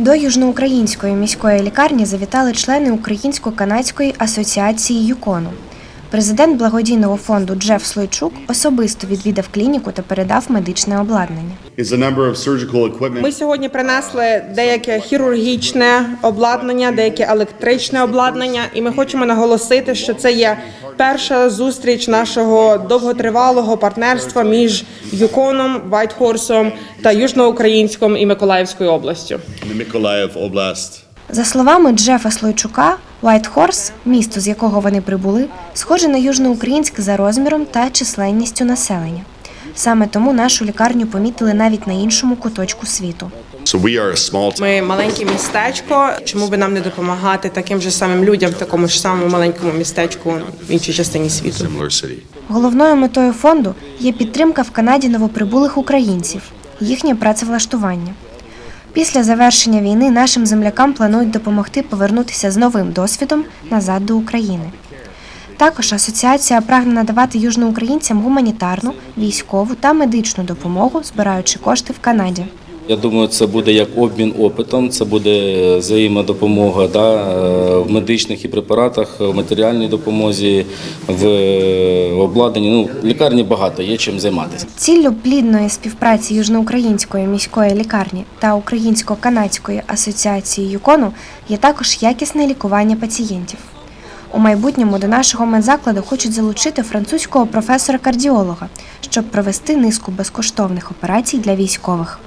До Южноукраїнської міської лікарні завітали члени Українсько-канадської асоціації ЮКОНу. Президент благодійного фонду Джеф Слойчук особисто відвідав клініку та передав медичне обладнання. Ми сьогодні принесли деяке хірургічне обладнання, деяке електричне обладнання, і ми хочемо наголосити, що це є перша зустріч нашого довготривалого партнерства між Юконом, Вайтхорсом та Южноукраїнськом і Миколаївською областю. Mykolaiv Oblast. За словами Джефа Слойчука, Whitehorse, місто, з якого вони прибули, схоже на южноукраїнське за розміром та численністю населення. Саме тому нашу лікарню помітили навіть на іншому куточку світу. Ми маленьке містечко. Чому би нам не допомагати таким же самим людям в такому ж самому маленькому містечку в іншій частині світу? Головною метою фонду є підтримка в Канаді новоприбулих українців, їхнє працевлаштування. Після завершення війни нашим землякам планують допомогти повернутися з новим досвідом назад до України. Також асоціація прагне надавати южноукраїнцям гуманітарну, військову та медичну допомогу, збираючи кошти в Канаді. Я думаю, це буде як обмін опитом, це буде взаємодопомога да, е, в медичних і препаратах, в матеріальній допомозі, в обладнанні. Ну, лікарні багато, є чим займатися. Ціллю плідної співпраці Южноукраїнської міської лікарні та Українсько-канадської асоціації ЮКОНу є також якісне лікування пацієнтів. У майбутньому до нашого медзакладу хочуть залучити французького професора-кардіолога, щоб провести низку безкоштовних операцій для військових.